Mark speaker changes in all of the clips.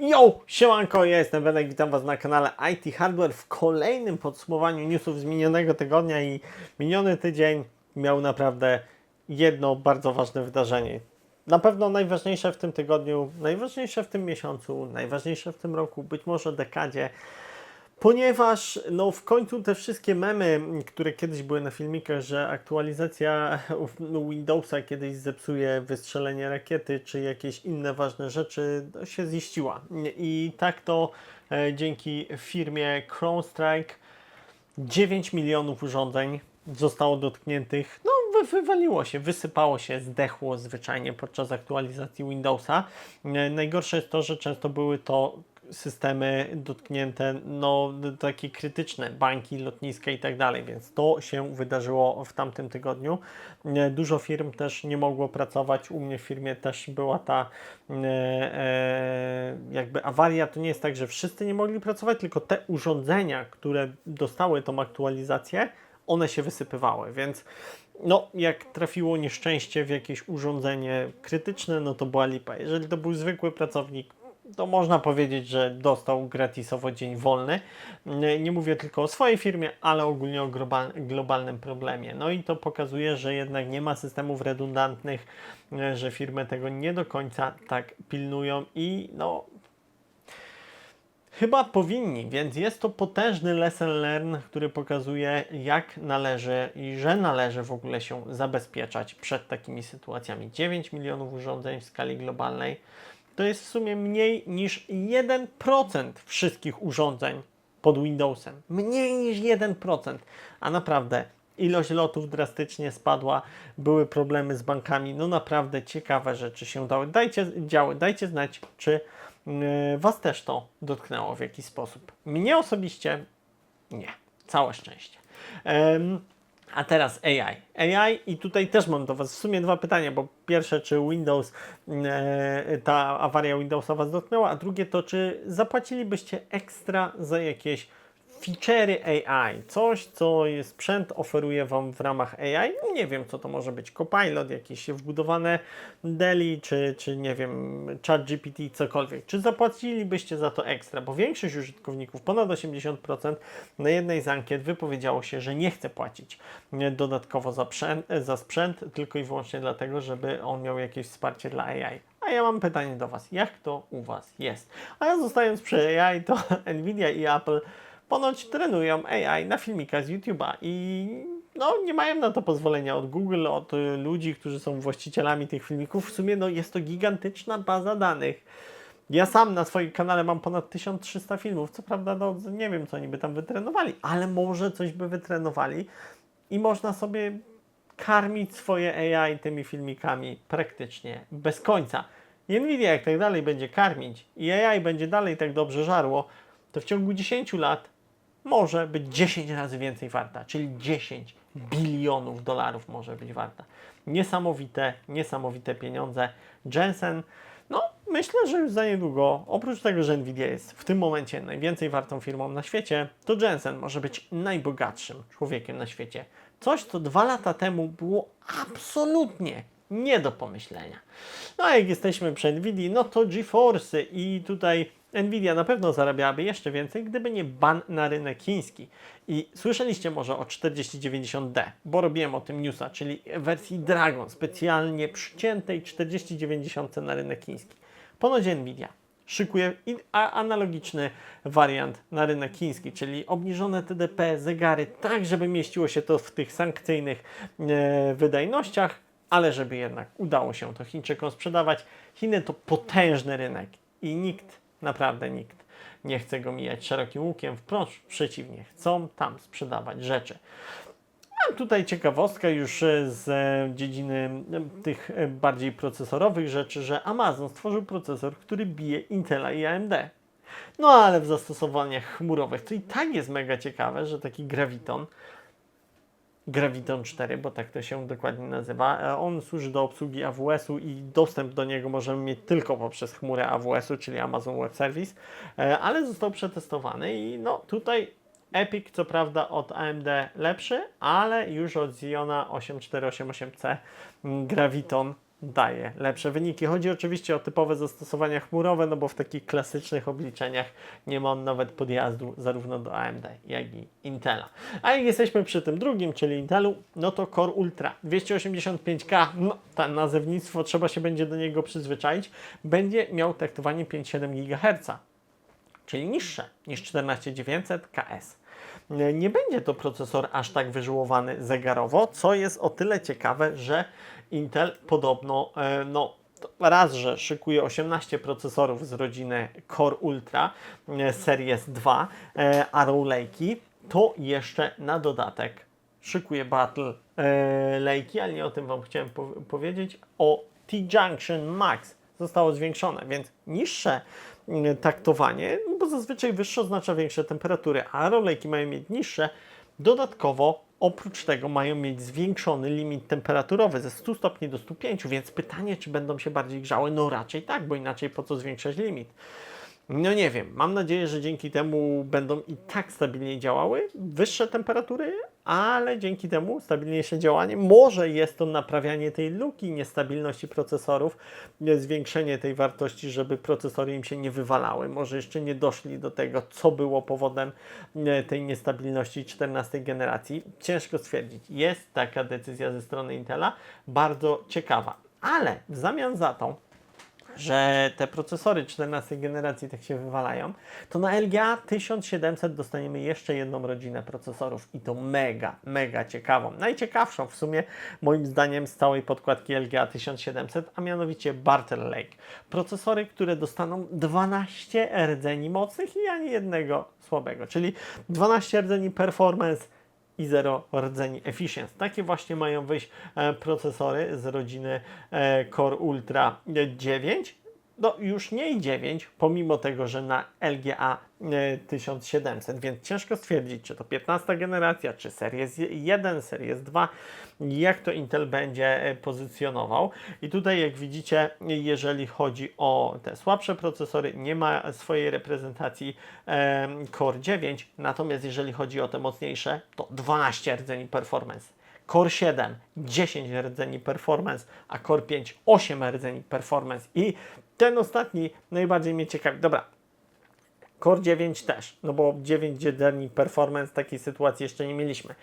Speaker 1: Yo, siemanko, ja jestem Benek, witam Was na kanale IT Hardware w kolejnym podsumowaniu newsów z minionego tygodnia i miniony tydzień miał naprawdę jedno bardzo ważne wydarzenie. Na pewno najważniejsze w tym tygodniu, najważniejsze w tym miesiącu, najważniejsze w tym roku, być może dekadzie, Ponieważ no, w końcu te wszystkie memy, które kiedyś były na filmikach, że aktualizacja Windowsa kiedyś zepsuje wystrzelenie rakiety czy jakieś inne ważne rzeczy, no, się ziściła. I tak to e, dzięki firmie CrowdStrike 9 milionów urządzeń zostało dotkniętych, no wy, wywaliło się, wysypało się, zdechło zwyczajnie podczas aktualizacji Windowsa. E, Najgorsze jest to, że często były to systemy dotknięte, no takie krytyczne, banki, lotniska i tak dalej, więc to się wydarzyło w tamtym tygodniu. E, Dużo firm też nie mogło pracować, u mnie w firmie też była ta e, e, jakby awaria, to nie jest tak, że wszyscy nie mogli pracować, tylko te urządzenia, które dostały tą aktualizację, one się wysypywały, więc no, jak trafiło nieszczęście w jakieś urządzenie krytyczne, no to była lipa. Jeżeli to był zwykły pracownik, to można powiedzieć, że dostał gratisowo dzień wolny. Nie nie mówię tylko o swojej firmie, ale ogólnie o global, globalnym problemie. No i to pokazuje, że jednak nie ma systemów redundantnych, e, że firmy tego nie do końca tak pilnują i no Chyba powinni, więc jest to potężny lesson learn, który pokazuje, jak należy i że należy w ogóle się zabezpieczać przed takimi sytuacjami. 9 milionów urządzeń w skali globalnej to jest w sumie mniej niż 1% wszystkich urządzeń pod Windowsem. Mniej niż 1%. A naprawdę ilość lotów drastycznie spadła, były problemy z bankami. No naprawdę ciekawe rzeczy się dały. Dajcie, działy, dajcie znać, czy yy, Was też to dotknęło w jakiś sposób. Mnie osobiście nie. Całe szczęście. A teraz AI. AI i tutaj też mam do Was w sumie dwa pytania, bo pierwsze, czy Windows, e, ta awaria Windowsa Was dotknęła, a drugie to, czy zapłacilibyście ekstra za jakieś feature'y AI, coś, co sprzęt oferuje Wam w ramach AI. Nie wiem, co to może być. Copilot, jakieś wbudowane DELI, czy, czy nie wiem, ChatGPT, cokolwiek. Czy zapłacilibyście za to ekstra? Bo większość użytkowników, ponad 80%, na jednej z ankiet wypowiedziało się, że nie chce płacić dodatkowo za, za sprzęt, tylko i wyłącznie dlatego, żeby on miał jakieś wsparcie dla AI. A ja mam pytanie do Was, jak to u Was jest? A ja zostając przy AI, to Nvidia i Apple ponoć trenują AI na filmikach z YouTube'a i no, nie mają na to pozwolenia od Google, od y, ludzi, którzy są właścicielami tych filmików. W sumie no, jest to gigantyczna baza danych. Ja sam na swoim kanale mam ponad 1300 filmów. Co prawda, no, nie wiem, co oni by tam wytrenowali, ale może coś by wytrenowali i można sobie karmić swoje AI tymi filmikami praktycznie bez końca. Nvidia jak tak dalej będzie karmić i AI będzie dalej tak dobrze żarło, to w ciągu 10 lat może być 10 razy więcej warta, czyli 10 bilionów dolarów może być warta. Niesamowite, niesamowite pieniądze. Jensen, no myślę, że już za niedługo, oprócz tego, że Nvidia jest w tym momencie najwięcej wartą firmą na świecie, to Jensen może być najbogatszym człowiekiem na świecie. Coś, co dwa lata temu było absolutnie nie do pomyślenia. No a jak jesteśmy przy Nvidia, no to GeForce i tutaj Nvidia na pewno zarabiałaby jeszcze więcej, gdyby nie ban na rynek chiński. I słyszeliście może o 4090D, bo robiłem o tym newsa, czyli wersji Dragon, specjalnie przyciętej 4090 na rynek chiński. Ponoć Nvidia szykuje analogiczny wariant na rynek chiński, czyli obniżone TDP, zegary, tak żeby mieściło się to w tych sankcyjnych e, wydajnościach, ale żeby jednak udało się to Chińczykom sprzedawać. Chiny to potężny rynek i nikt, naprawdę nikt nie chce go mijać szerokim łukiem, wprost przeciwnie, chcą tam sprzedawać rzeczy. Mam tutaj ciekawostka już e, z dziedziny e, tych e, bardziej procesorowych rzeczy, że Amazon stworzył procesor, który bije Intela i AMD. No ale w zastosowaniach chmurowych to i tak jest mega ciekawe, że taki Graviton, Graviton 4, bo tak to się dokładnie nazywa, e, on służy do obsługi AWS-u i dostęp do niego możemy mieć tylko poprzez chmurę AWS-u, czyli Amazon Web Service, e, ale został przetestowany i no tutaj Epic co prawda od AMD lepszy, ale już od Xeona 8488C mm, Graviton daje lepsze wyniki. Chodzi oczywiście o typowe zastosowania chmurowe, no bo w takich klasycznych obliczeniach nie ma on nawet podjazdu zarówno do AMD, jak i Intela. A jak jesteśmy przy tym drugim, czyli Intelu, no to Core Ultra 285K, no to nazewnictwo trzeba się będzie do niego przyzwyczaić, będzie miał traktowanie 5,7 GHz czyli niższe niż 14900 KS. Nie będzie to procesor aż tak wyżyłowany zegarowo, co jest o tyle ciekawe, że Intel podobno, e, no raz, że szykuje 18 procesorów z rodziny Core Ultra e, Series 2 e, Arrow Lake'i, to jeszcze na dodatek szykuje Battle Lake'i, ale nie o tym Wam chciałem po powiedzieć, o T-Junction Max zostało zwiększone, więc niższe taktowanie, no bo zazwyczaj wyższe oznacza większe temperatury, a rolejki mają mieć niższe. Dodatkowo, oprócz tego, mają mieć zwiększony limit temperaturowy ze 100 stopni do 105, więc pytanie, czy będą się bardziej grzały? No raczej tak, bo inaczej po co zwiększać limit? No nie wiem, mam nadzieję, że dzięki temu będą i tak stabilniej działały, wyższe temperatury, ale dzięki temu stabilniejsze działanie, może jest to naprawianie tej luki niestabilności procesorów, nie zwiększenie tej wartości, żeby procesory im się nie wywalały, może jeszcze nie doszli do tego, co było powodem e, tej niestabilności 14 generacji. Ciężko stwierdzić, jest taka decyzja ze strony Intela, bardzo ciekawa, ale w zamian za to, że te procesory 14 generacji tak się wywalają, to na LGA 1700 dostaniemy jeszcze jedną rodzinę procesorów i to mega, mega ciekawą. Najciekawszą w sumie moim zdaniem z całej podkładki LGA 1700, a mianowicie Barter Lake. Procesory, które dostaną 12 rdzeni mocnych i ani jednego słabego, czyli 12 rdzeni performance i 0 rdzeni Efficiency. Takie właśnie mają wyjść e, procesory z rodziny e, Core Ultra 9. No już nie i 9, pomimo tego, że na LGA e, 1700, więc ciężko stwierdzić, czy to 15 generacja, czy Series 1, Series 2, jak to Intel będzie e, pozycjonował. I tutaj jak widzicie, jeżeli chodzi o te słabsze procesory, nie ma swojej reprezentacji e, Core 9, natomiast jeżeli chodzi o te mocniejsze, to 12 rdzeni performance. Core 7 10 rdzeni performance, a Core 5 8 rdzeni performance. I ten ostatni najbardziej mnie ciekawi. Dobra, Core 9 też, no bo 9 rdzeni performance takiej sytuacji jeszcze nie mieliśmy.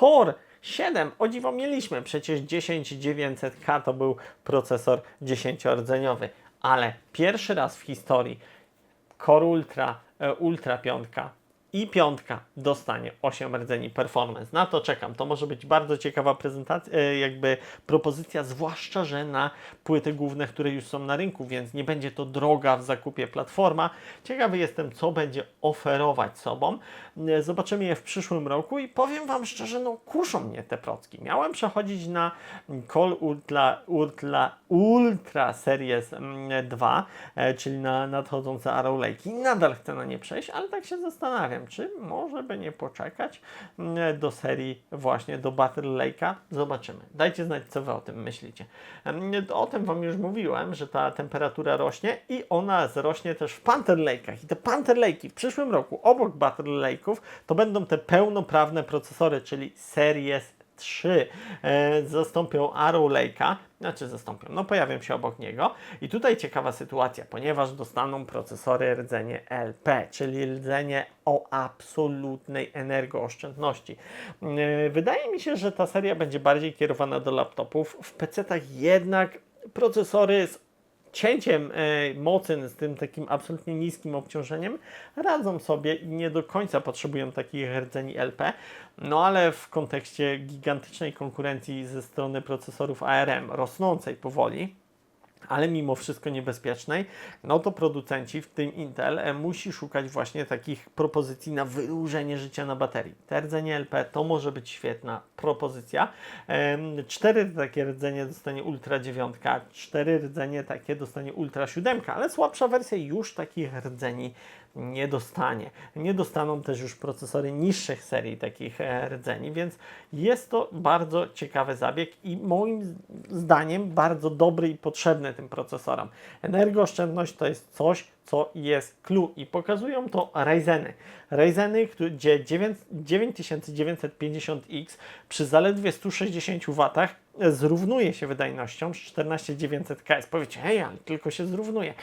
Speaker 1: Core 7, o dziwo mieliśmy, przecież 10900K to był procesor 10-rdzeniowy, ale pierwszy raz w historii Core Ultra, e, Ultra 5 i piątka dostanie 8 rdzeni performance. Na to czekam. To może być bardzo ciekawa prezentacja, e, jakby propozycja, zwłaszcza, że na płyty główne, które już są na rynku, więc nie będzie to droga w zakupie platforma. Ciekawy jestem, co będzie oferować sobą. E, Zobaczymy je w przyszłym roku i powiem Wam szczerze, no kuszą mnie te procki. Miałem przechodzić na Call Ultra, Ultra, Ultra Series mm, 2, e, czyli na nadchodzące Arrow Lake i nadal chcę na nie przejść, ale tak się zastanawiam, czy może by nie poczekać mm, do serii właśnie do Battle Lake'a. Zobaczymy. Dajcie znać, co Wy o tym myślicie. O tym Wam już mówiłem, że ta temperatura rośnie i ona zrośnie też w Panther Lake'ach. I te Panther Lake'i w przyszłym roku obok Battle Lake'ów to będą te pełnoprawne procesory, czyli Series 3 e, zastąpią Arrow Lake'a, znaczy zastąpią, no pojawią się obok niego. I tutaj ciekawa sytuacja, ponieważ dostaną procesory rdzenie LP, czyli rdzenie o absolutnej energooszczędności. E, Wydaje mi się, że ta seria będzie bardziej kierowana do laptopów. W PC-tach jednak procesory z cięciem e, mocy, z tym takim absolutnie niskim obciążeniem, radzą sobie i nie do końca potrzebują takich rdzeni LP. No ale w kontekście gigantycznej konkurencji ze strony procesorów ARM, rosnącej powoli, ale mimo wszystko niebezpiecznej, no to producenci, w tym Intel, e, musi szukać właśnie takich propozycji na wydłużenie życia na baterii. Te rdzenie LP to może być świetna propozycja. Cztery takie rdzenie dostanie Ultra 9, cztery rdzenie takie dostanie Ultra 7, ale słabsza wersja już takich rdzeni nie dostanie. Nie dostaną też już procesory niższych serii takich e, rdzeni, więc jest to bardzo ciekawy zabieg i moim zdaniem bardzo dobry i potrzebny tym procesorom. Energooszczędność to jest coś, co jest clue i pokazują to Ryzeny. Ryzeny, gdzie 9 9950X przy zaledwie 160 W zrównuje się wydajnością z 14900KS. Powiecie, hej, ale tylko się zrównuje.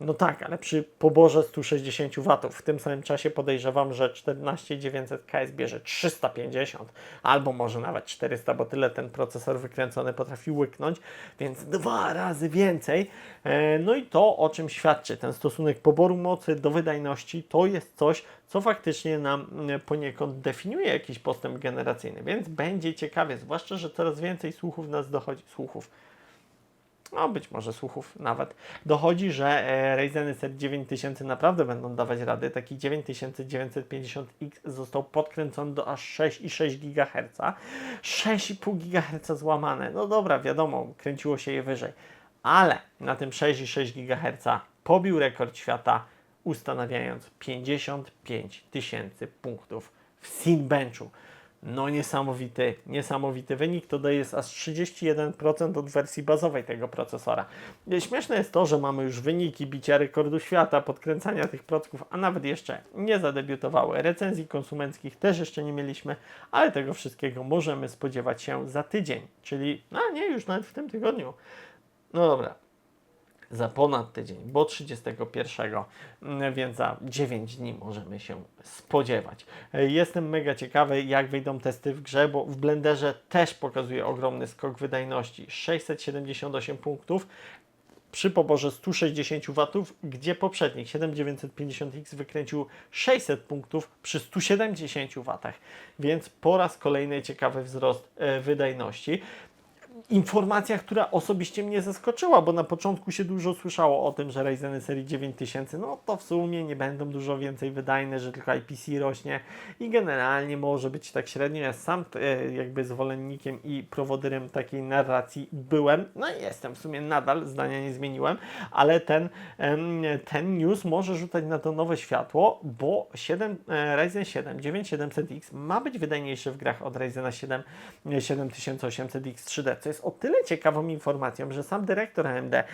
Speaker 1: No tak, ale przy poborze 160 W w tym samym czasie podejrzewam, że 14900KS bierze 350 albo może nawet 400, bo tyle ten procesor wykręcony potrafi łyknąć, więc dwa razy więcej. E, No i to o czym świadczy ten stosunek poboru mocy do wydajności, to jest coś, co faktycznie nam poniekąd definiuje jakiś postęp generacyjny, więc będzie ciekawie, zwłaszcza, że coraz więcej słuchów nas dochodzi, słuchów, no być może słuchów nawet, dochodzi, że Ryzeny serii 9000 naprawdę będą dawać rady. Taki 9950X został podkręcony do aż 6,6 GHz. 6,5 GHz złamane. No dobra, wiadomo, kręciło się je wyżej. Ale na tym 6,6 GHz pobił rekord świata, ustanawiając 55 tysięcy punktów w Cinebenchu. No niesamowity, niesamowity wynik, to daje aż 31% od wersji bazowej tego procesora. Śmieszne jest to, że mamy już wyniki bicia rekordu świata, podkręcania tych procków, a nawet jeszcze nie zadebiutowały. Recenzji konsumenckich też jeszcze nie mieliśmy, ale tego wszystkiego możemy spodziewać się za tydzień, czyli, no nie, już nawet w tym tygodniu. No dobra, za ponad tydzień, bo 31, mm, więc za 9 dni możemy się spodziewać. Jestem mega ciekawy, jak wyjdą testy w grze, bo w Blenderze też pokazuje ogromny skok wydajności 678 punktów. Przy poborze 160 W, gdzie poprzednik 7950X wykręcił 600 punktów przy 170 W, więc po raz kolejny ciekawy wzrost e, wydajności informacja, która osobiście mnie zaskoczyła, bo na początku się dużo słyszało o tym, że Ryzeny serii 9000, no to w sumie nie będą dużo więcej wydajne, że tylko IPC rośnie i generalnie może być tak średnio. Ja sam e, jakby zwolennikiem i prowodyrem takiej narracji byłem, no i jestem w sumie nadal, zdania nie zmieniłem, ale ten, ten news może rzucać na to nowe światło, bo 7, e, Ryzen 7 9700X ma być wydajniejszy w grach od Ryzena 7 e, 7800X 3D, co jest o tyle ciekawą informacją, że sam dyrektor AMD, mm,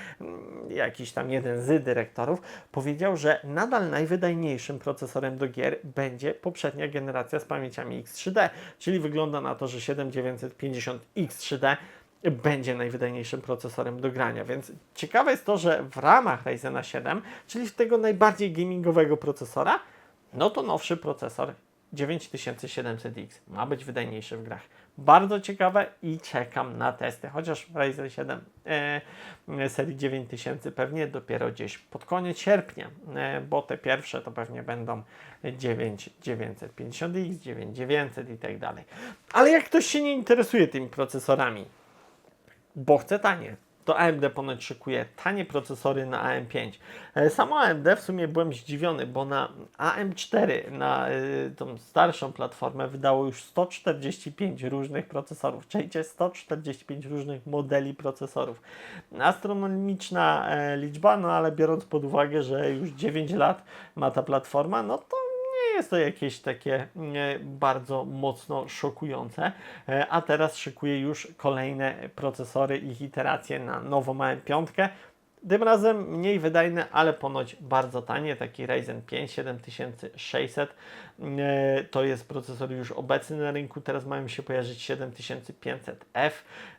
Speaker 1: jakiś tam jeden z dyrektorów, powiedział, że nadal najwydajniejszym procesorem do gier będzie poprzednia generacja z pamięciami X3D, czyli wygląda na to, że 7950X3D będzie najwydajniejszym procesorem do grania, więc ciekawe jest to, że w ramach Ryzena 7, czyli tego najbardziej gamingowego procesora, no to nowszy procesor 9700X ma być wydajniejszy w grach. Bardzo ciekawe i czekam na testy, chociaż Ryzen 7 e, serii 9000 pewnie dopiero gdzieś pod koniec sierpnia, e, bo te pierwsze to pewnie będą 9950X, 9900 i tak dalej. Ale jak ktoś się nie interesuje tymi procesorami, bo chce tanie. To AMD ponoć szykuje tanie procesory na AM5. E, Samo AMD w sumie byłem zdziwiony, bo na AM4, na y, tą starszą platformę, wydało już 145 różnych procesorów. Czajcie, 145 różnych modeli procesorów. Astronomiczna e, liczba, no ale biorąc pod uwagę, że już 9 lat ma ta platforma, no to jest to jakieś takie e, bardzo mocno szokujące, E, a teraz szykuje już kolejne procesory, ich iteracje na nową AM5. Tym razem mniej wydajne, ale ponoć bardzo tanie, taki Ryzen 5 7600. E, To jest procesor już obecny na rynku, teraz mają się pojawić 7500F,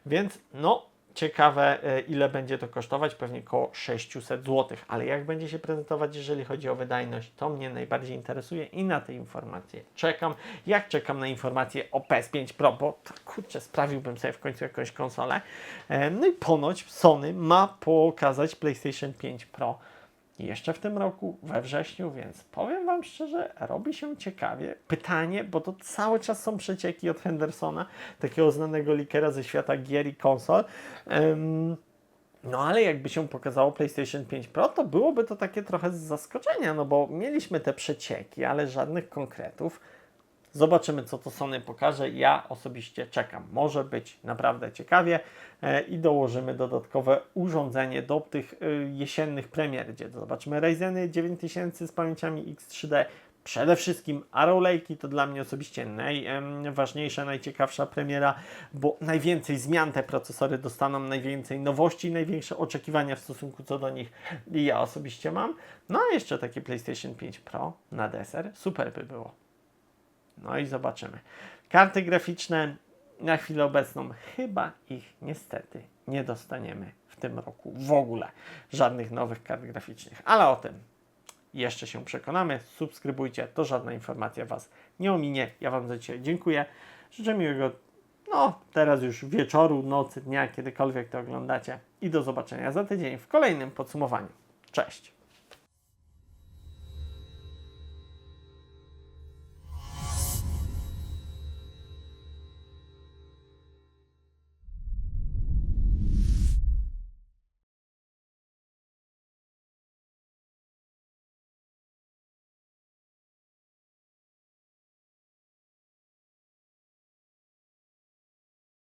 Speaker 1: więc no ciekawe e, ile będzie to kosztować, pewnie około 600 zł, ale jak będzie się prezentować, jeżeli chodzi o wydajność, to mnie najbardziej interesuje i na te informacje czekam. Jak czekam na informacje o PS5 Pro, bo to, kurczę, sprawiłbym sobie w końcu jakąś konsolę. E, No i ponoć Sony ma pokazać PlayStation 5 Pro jeszcze w tym roku, we wrześniu, więc powiem Wam szczerze, robi się ciekawie. Pytanie, bo to cały czas są przecieki od Hendersona, takiego znanego likera ze świata gier i konsol. Em, no ale jakby się pokazało PlayStation 5 Pro, to byłoby to takie trochę z zaskoczenia, no bo mieliśmy te przecieki, ale żadnych konkretów. Zobaczymy, co to Sony pokaże. Ja osobiście czekam. Może być naprawdę ciekawie e, i dołożymy dodatkowe urządzenie do tych e, jesiennych premier, gdzie zobaczymy Ryzeny 9000 z pamięciami X3D. Przede wszystkim Arrow Lake to dla mnie osobiście najważniejsza, najciekawsza premiera, bo najwięcej zmian te procesory dostaną, najwięcej nowości, największe oczekiwania w stosunku co do nich i ja osobiście mam. No a jeszcze takie PlayStation 5 Pro na deser, super by było. No i zobaczymy. Karty graficzne na chwilę obecną chyba ich niestety nie dostaniemy w tym roku w ogóle. Żadnych nowych kart graficznych, ale o tym jeszcze się przekonamy. Subskrybujcie, to żadna informacja Was nie ominie. Ja Wam za dzisiaj dziękuję. Życzę miłego, no teraz już wieczoru, nocy, dnia, kiedykolwiek to oglądacie i do zobaczenia za tydzień w kolejnym podsumowaniu. Cześć!